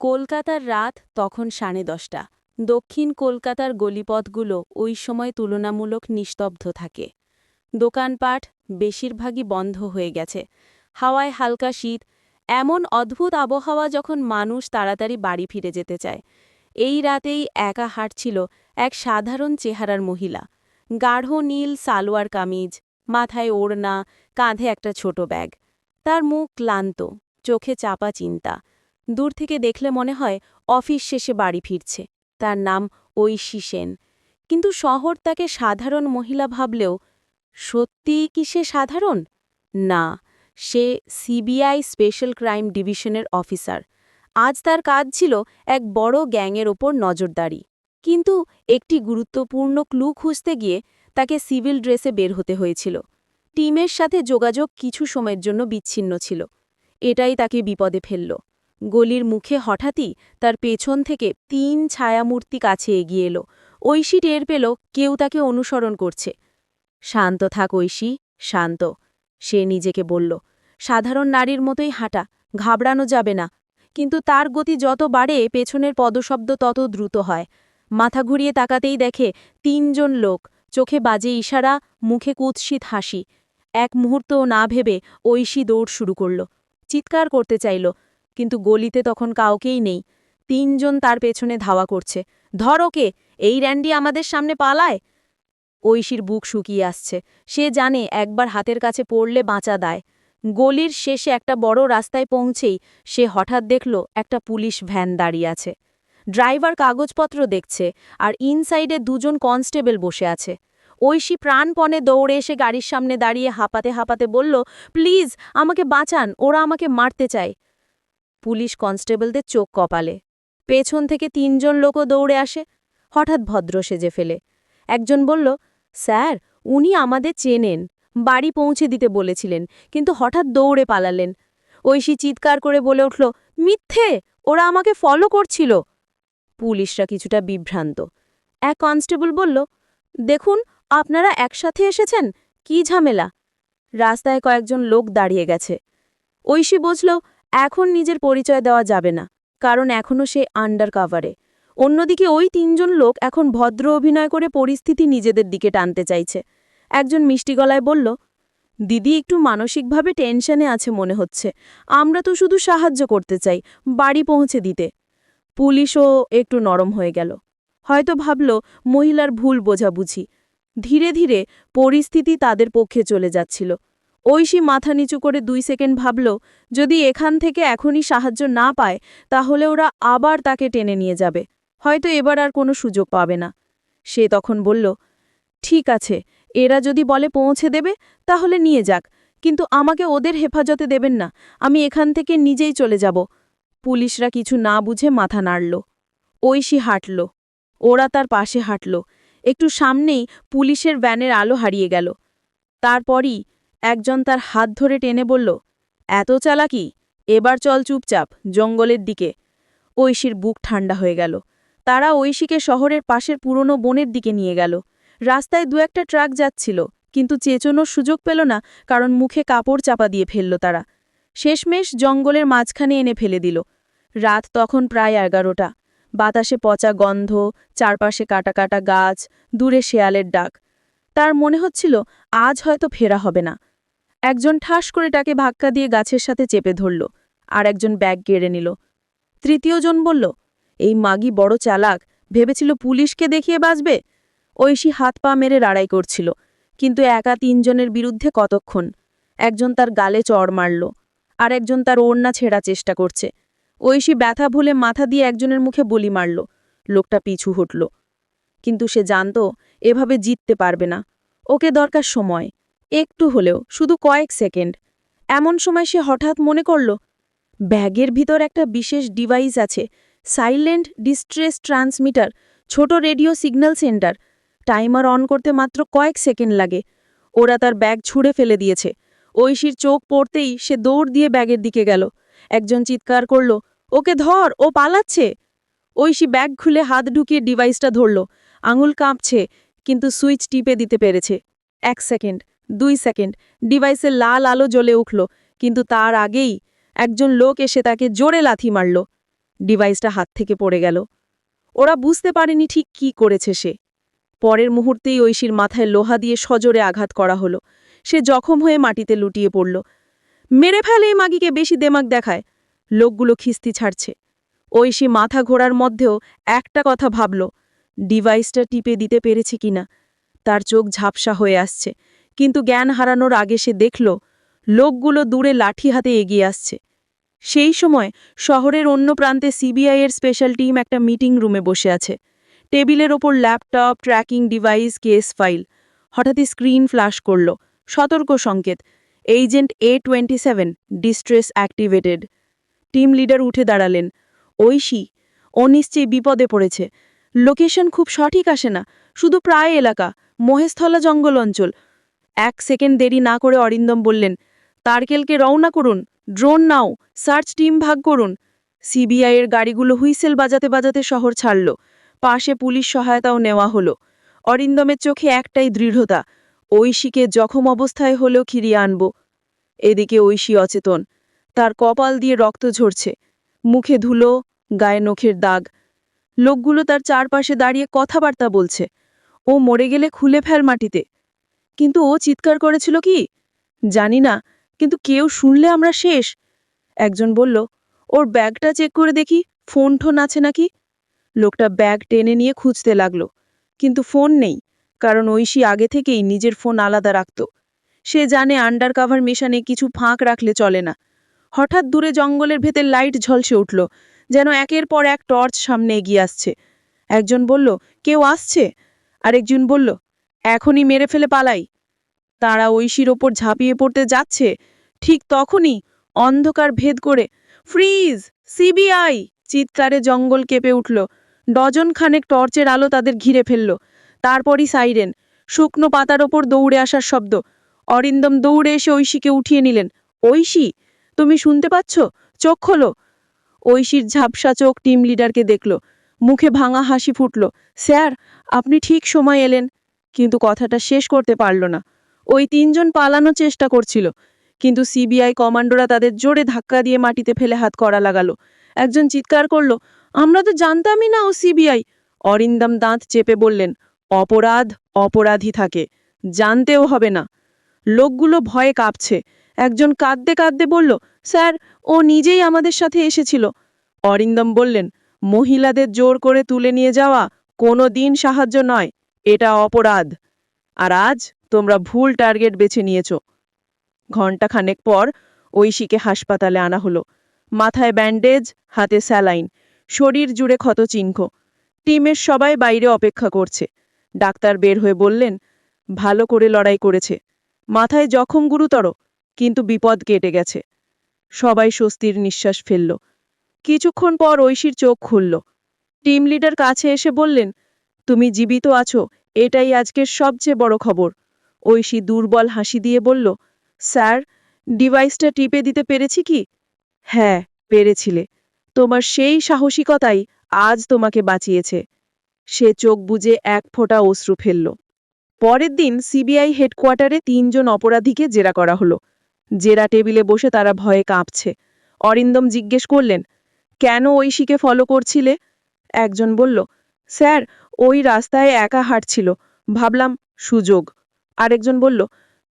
কলকাতার রাত তখন সাড়ে দশটা। দক্ষিণ কলকাতার গলিপথগুলো ওই সময় তুলনামূলক নিস্তব্ধ থাকে। দোকানপাট বেশিরভাগই বন্ধ হয়ে গেছে। হাওয়ায় হালকা শীত, এমন অদ্ভুত আবহাওয়া যখন মানুষ তাড়াতাড়ি বাড়ি ফিরে যেতে চায়। এই রাতেই একা হাঁটছিল এক সাধারণ চেহারার মহিলা। গাঢ় নীল সালোয়ার কামিজ, মাথায় ওড়না, কাঁধে একটা ছোট ব্যাগ। তার মুখ ক্লান্ত, চোখে চাপা চিন্তা। দূর থেকে দেখলে মনে হয় অফিস শেষে বাড়ি ফিরছে। তার নাম ঐশী সেন। কিন্তু শহর তাকে সাধারণ মহিলা ভাবলেও সত্যিই কি সে সাধারণ? না, সে সিবিআই স্পেশাল ক্রাইম ডিভিশনের অফিসার। আজ তার কাজ ছিল এক বড় গ্যাংয়ের ওপর নজরদারি। কিন্তু একটি গুরুত্বপূর্ণ ক্লু খুঁজতে গিয়ে তাকে সিভিল ড্রেসে বের হতে হয়েছিল। টিমের সাথে যোগাযোগ কিছু সময়ের জন্য বিচ্ছিন্ন ছিল। এটাই তাকে বিপদে ফেলল। গলির মুখে হঠাৎই তার পেছন থেকে তিন ছায়ামূর্তি কাছে এগিয়ে এলো। ঐশী টের পেল কেউ তাকে অনুসরণ করছে। শান্ত থাক ঐশী, শান্ত। সে নিজেকে বলল। সাধারণ নারীর মতোই হাঁটা, ঘাবড়ানো যাবে না। কিন্তু তার গতি যত বাড়ে, পেছনের পদশব্দ তত দ্রুত হয়। মাথা ঘুরিয়ে তাকাতেই দেখে তিনজন লোক, চোখে বাজে ইশারা, মুখে কুৎসিত হাসি। এক মুহূর্তও না ভেবে ঐশী দৌড় শুরু করল। চিৎকার করতে চাইল। কিন্তু গলিতে তখন কাউকেই নেই। তিনজন তার পেছনে ধাওয়া করছে। ধর ওকে, এই র্যান্ডি আমাদের সামনে পালায়। ঐশীর বুক শুকিয়ে আসছে। সে জানে একবার হাতের কাছে পড়লে বাঁচা দায়। গলির শেষে একটা বড় রাস্তায় পৌঁছেই সে হঠাৎ দেখল একটা পুলিশ ভ্যান দাঁড়িয়ে আছে। ড্রাইভার কাগজপত্র দেখছে আর ইনসাইডে দুজন কনস্টেবল বসে আছে। ঐশী প্রাণপণে দৌড়ে এসে গাড়ির সামনে দাঁড়িয়ে হাঁপাতে হাঁপাতে বলল, প্লিজ, আমাকে বাঁচান, ওরা আমাকে মারতে চায়। পুলিশ কনস্টেবলদের চোখ কপালে। পেছন থেকে তিনজন লোকও দৌড়ে আসে। হঠাৎ ভদ্র সেজে ফেলে। একজন বলল, স্যার, উনি আমাদের চেনেন। বাড়ি পৌঁছে দিতে বলেছিলেন, কিন্তু হঠাৎ দৌড়ে পালালেন। ঐশী চিৎকার করে বলে উঠল, মিথ্যে! ওরা আমাকে ফলো করছিল। পুলিশরা কিছুটা বিভ্রান্ত। এক কনস্টেবল বলল, দেখুন, আপনারা একসাথে এসেছেন? কি ঝামেলা? রাস্তায় কয়েকজন লোক দাঁড়িয়ে গেছে। ঐশী বুঝল এখন নিজের পরিচয় দেওয়া যাবে না, কারণ এখনও সে আন্ডার কাভারে অন্যদিকে ওই তিনজন লোক এখন ভদ্র অভিনয় করে পরিস্থিতি নিজেদের দিকে টানতে চাইছে। একজন মিষ্টি গলায় বলল, দিদি, একটু মানসিকভাবে টেনশনে আছে মনে হচ্ছে। আমরা তো শুধু সাহায্য করতে চাই, বাড়ি পৌঁছে দিতে। পুলিশও একটু নরম হয়ে গেল। হয়তো ভাবল, মহিলার ভুল বোঝাবুঝি। ধীরে ধীরে পরিস্থিতি তাদের পক্ষে চলে যাচ্ছিল। ঐশী মাথা নিচু করে দুই সেকেন্ড ভাবল, যদি এখান থেকে এখনই সাহায্য না পায়, তাহলে ওরা আবার তাকে টেনে নিয়ে যাবে। হয়তো এবার আর কোনো সুযোগ পাবে না। সে তখন বলল, ঠিক আছে, এরা যদি বলে পৌঁছে দেবে, তাহলে নিয়ে যাক, কিন্তু আমাকে ওদের হেফাজতে দেবেন না, আমি এখান থেকে নিজেই চলে যাব। পুলিশরা কিছু না বুঝে মাথা নাড়ল। ঐশী হাঁটল। ওরা তার পাশে হাঁটল। একটু সামনেই পুলিশের ভ্যানের আলো হারিয়ে গেল। তারপরই একজন তার হাত ধরে টেনে বলল, এত চালাকি? এবার চল চুপচাপ জঙ্গলের দিকে। ঐশীর বুক ঠান্ডা হয়ে গেল। তারা ঐশীকে শহরের পাশের পুরনো বনের দিকে নিয়ে গেল। রাস্তায় দু একটা ট্রাক যাচ্ছিল, কিন্তু চেঁচনোর সুযোগ পেল না, কারণ মুখে কাপড় চাপা দিয়ে ফেলল তারা। শেষমেশ জঙ্গলের মাঝখানে এনে ফেলে দিল। রাত তখন প্রায় এগারোটা। বাতাসে পচা গন্ধ, চারপাশে কাটা কাটা গাছ, দূরে শেয়ালের ডাক। তার মনে হচ্ছিল, আজ হয়তো ফেরা হবে না। একজন ঠাস করে তাকে ধাক্কা দিয়ে গাছের সাথে চেপে ধরল আর একজন ব্যাগ গেড়ে নিল। তৃতীয়জন বলল, এই মাগি বড় চালাক, ভেবেছিল পুলিশকে দেখিয়ে বাঁচবে? ঐশী হাত পা মেরে রাড়াই করছিল, কিন্তু একা তিনজনের বিরুদ্ধে কতক্ষণ? একজন তার গালে চড় মারল আর একজন তার ওড়না ছেঁড়া চেষ্টা করছে। ঐশী ব্যথা ভুলে মাথা দিয়ে একজনের মুখে বলি মারল, লোকটা পিছু হটল। কিন্তু সে জানত, এভাবে জিততে পারবে না। ওকে দরকার সময় একটু হলেও, শুধু কয়েক সেকেন্ড। এমন সময় সে হঠাৎ মনে করল, ব্যাগের ভিতর একটা বিশেষ ডিভাইস আছে, সাইলেন্ট ডিস্ট্রেস ট্রান্সমিটার, ছোট radio signal centre. Timer on করতে মাত্র কয়েক সেকেন্ড লাগে। ওরা তার ব্যাগ ছুঁড়ে ফেলে দিয়েছে। ঐশীর চোখ পড়তেই সে দৌড় দিয়ে ব্যাগের দিকে গেল। একজন চিৎকার করল, ওকে ধর, ও পালাচ্ছে! ঐশী ব্যাগ খুলে হাত ঢুকিয়ে ডিভাইসটা ধরল। আঙুল কাঁপছে, কিন্তু সুইচ টিপে দিতে পেরেছে। এক সেকেন্ড। দুই সেকেন্ড। ডিভাইসে লাল আলো জ্বলে উঠল, কিন্তু তার আগেই একজন লোক এসে তাকে জোরে লাথি মারল। ডিভাইসটা হাত থেকে পড়ে গেল। ওরা বুঝতে পারেনি ঠিক কি করেছে সে। পরের মুহূর্তেই ঐশীর মাথায় লোহা দিয়ে সজোরে আঘাত করা হলো। সে জখম হয়ে মাটিতে লুটিয়ে পড়ল। মেরে ফেলে এই মাগিকে, বেশি দেমাগ দেখায়। লোকগুলো খিস্তি ছাড়ছে। ঐশী মাথা ঘোরার মধ্যেও একটা কথা ভাবল, ডিভাইসটা টিপে দিতে পেরেছে কিনা? তার চোখ ঝাপসা হয়ে আসছে। কিন্তু জ্ঞান হারানোর আগে সে দেখল, লোকগুলো দূরে লাঠি হাতে এগিয়ে আসছে। সেই সময় শহরের অন্য প্রান্তে সিবিআই এর স্পেশাল টিম একটা মিটিং রুমে বসে আছে। টেবিলের ওপর laptop tracking device case file হঠাৎই স্ক্রিন ফ্ল্যাশ করল। সতর্ক সংকেত agent A twenty seven distress activated team leader উঠে দাঁড়ালেন। ঐশী, ও নিশ্চয়ই বিপদে পড়েছে। লোকেশন খুব সঠিক আসে না, শুধু প্রায় এলাকা, মহেশথলা জঙ্গল অঞ্চল। এক সেকেন্ড দেরি না করে অরিন্দম বললেন, তারকেলকে রওনা করুন, ড্রোন নাও, সার্চ টিম ভাগ করুন। সিবিআইয়ের গাড়িগুলো হুইসেল বাজাতে বাজাতে শহর ছাড়ল, পাশে পুলিশ সহায়তাও নেওয়া হলো। অরিন্দমের চোখে একটাই দৃঢ়তা, ঐশীকে জখম অবস্থায় হলেও খিরিয়ে আনব। এদিকে ঐশী অচেতন, তার কপাল দিয়ে রক্ত ঝরছে, মুখে ধুলো, গায়ে নখের দাগ। লোকগুলো তার চারপাশে দাঁড়িয়ে কথাবার্তা বলছে। ও মরে গেলে খুলে ফেল মাটিতে। কিন্তু ও চিৎকার করেছিল কি? জানি না, কিন্তু কেউ শুনলে আমরা শেষ। একজন বলল, ওর ব্যাগটা চেক করে দেখি, ফোন ঠোন আছে নাকি? লোকটা ব্যাগ টেনে নিয়ে খুঁজতে লাগল, কিন্তু ফোন নেই, কারণ ঐশী আগে থেকেই নিজের ফোন আলাদা রাখত। সে জানে আন্ডার কাভার মিশনে কিছু ফাঁক রাখলে চলে না। হঠাৎ দূরে জঙ্গলের ভেতর লাইট ঝলসে উঠল, যেন একের পর এক টর্চ সামনে এগিয়ে আসছে। একজন বলল, কেউ আসছে? আরেকজন বলল এখনই মেরে ফেলে পালাই। তারা ঐশীর ওপর ঝাঁপিয়ে পড়তে যাচ্ছে। ঠিক তখনই অন্ধকার ভেদ করে, ফ্রিজ, সিবিআই! চিৎকারে জঙ্গল কেঁপে উঠল। ডজন খানেক টর্চের আলো তাদের ঘিরে ফেলল। তারপরই সাইরেন, শুকনো পাতার ওপর দৌড়ে আসার শব্দ। অরিন্দম দৌড়ে এসে ঐশীকে উঠিয়ে নিলেন। ঐশী, তুমি শুনতে পাচ্ছ? চোখ খোলো। ঐশীর ঝাপসা চোখ টিম লিডারকে দেখল। মুখে ভাঙা হাসি ফুটল। স্যার, আপনি ঠিক সময় এলেন। কিন্তু কথাটা শেষ করতে পারল না। ওই তিনজন পালানোর চেষ্টা করছিল, কিন্তু সিবিআই কমান্ডোরা তাদের জোরে ধাক্কা দিয়ে মাটিতে ফেলে হাত করা লাগালো। একজন চিৎকার করল, আমরা তো জানতামই না ও সিবিআই। অরিন্দম দাঁত চেপে বললেন, অপরাধ, অপরাধী থাকে, জানতেও হবে না। লোকগুলো ভয়ে কাঁপছে। একজন কাঁদতে কাঁদতে বলল, স্যার, ও নিজেই আমাদের সাথে এসেছিল। অরিন্দম বললেন, মহিলাদের জোর করে তুলে নিয়ে যাওয়া কোনো দিন সাহায্য নয়। এটা অপরাধ। আর আজ তোমরা ভুল টার্গেট বেছে নিয়েছ। ঘণ্টাখানেক পর ঐশীকে হাসপাতালে আনা হলো। মাথায় ব্যান্ডেজ, হাতে স্যালাইন, শরীর জুড়ে ক্ষত চিহ্ন। টিমের সবাই বাইরে অপেক্ষা করছে। ডাক্তার বের হয়ে বললেন, ভালো করে লড়াই করেছে। মাথায় জখম গুরুতর, কিন্তু বিপদ কেটে গেছে। সবাই স্বস্তির নিঃশ্বাস ফেলল। কিছুক্ষণ পর ঐশীর চোখ খুলল। টিম লিডার কাছে এসে বললেন তুমি জীবিত আছো, এটাই আজকের সবচেয়ে বড় খবর। ঐশী দুর্বল হাসি দিয়ে বলল, স্যার, ডিভাইসটা টিপে দিতে পেরেছি কি? হ্যাঁ পেরেছিলে। তোমার সেই সাহসিকতাই আজ তোমাকে বাঁচিয়েছে। সে চোখ বুজে এক ফোঁটা অশ্রু ফেলল। পরের দিন সিবিআই হেডকোয়ার্টারে তিনজন অপরাধীকে জেরা করা হলো। জেরা টেবিলে বসে তারা ভয়ে কাঁপছে। অরিন্দম জিজ্ঞেস করলেন, কেন ঐশীকে ফলো করছিলে? একজন বলল, স্যার ওই রাস্তায় একা হাঁটছিল। ভাবলাম, সুযোগ। আরেকজন বলল,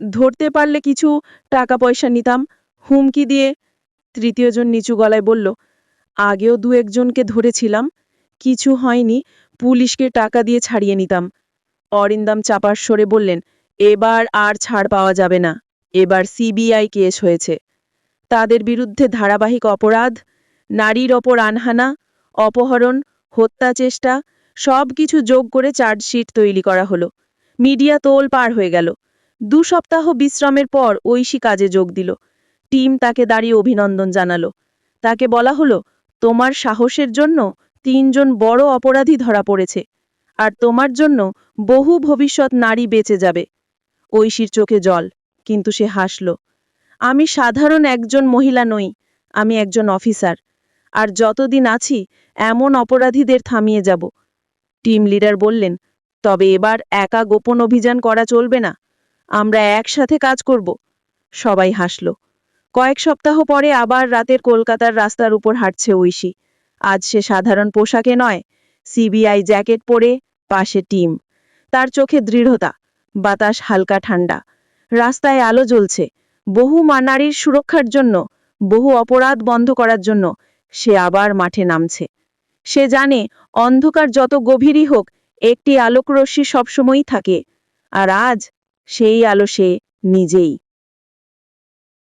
ধরতে পারলে কিছু টাকা পয়সা নিতাম। হুমকি দিয়ে তৃতীয়জন নিচু গলায় বলল, আগেও দু একজনকে ধরেছিলাম। কিছু হয়নি, পুলিশকে টাকা দিয়ে ছাড়িয়ে নিতাম। অরিন্দম চাপার সরে বললেন, এবার আর ছাড় পাওয়া যাবে না। এবার সিবিআই কেস হয়েছে। তাদের বিরুদ্ধে ধারাবাহিক অপরাধ, নারীর ওপর আনহানা, অপহরণ, হত্যা চেষ্টা সব কিছু যোগ করে চার্জশিট তৈরি করা হলো। মিডিয়া তোল পার হয়ে গেল। দু সপ্তাহ বিশ্রামের পর ঐশী কাজে যোগ দিল। টিম তাকে দাঁড়িয়ে অভিনন্দন জানালো। তাকে বলা হলো, তোমার সাহসের জন্য তিনজন বড় অপরাধী ধরা পড়েছে, আর তোমার জন্য বহু ভবিষ্যৎ নারী বেঁচে যাবে। ঐশীর চোখে জল, কিন্তু সে হাসল, আমি সাধারণ একজন মহিলা নই, আমি একজন অফিসার, আর যতদিন আছি এমন অপরাধীদের থামিয়ে যাব। টিম লিডার বললেন, তবে এবার একা গোপন অভিযান করা চলবে না। আমরা একসাথে কাজ করব। সবাই হাসল। কয়েক সপ্তাহ পরে আবার রাতের কলকাতার রাস্তার উপর হাঁটছে ঐশী। আজ সে সাধারণ পোশাকে নয়, সিবিআই জ্যাকেট পরে পাশে টিম। তার চোখে দৃঢ়তা, বাতাস হালকা ঠান্ডা। রাস্তায় আলো জ্বলছে, বহু মা নারীর সুরক্ষার জন্য, বহু অপরাধ বন্ধ করার জন্য সে আবার মাঠে নামছে। সে জানে অন্ধকার যত গভীরই হোক, একটি আলোকরশ্মি সবসময়ই থাকে। আর আজ সেই আলো সে নিজেই।